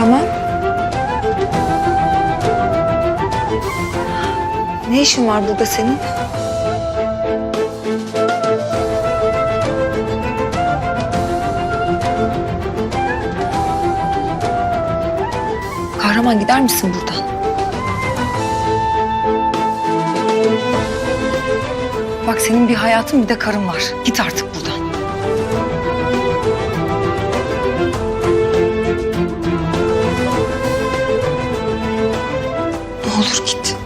Tamam. Ne işin var burada senin? Kahraman gider misin buradan? Bak senin bir hayatın bir de karın var. Git artık buradan. olur git.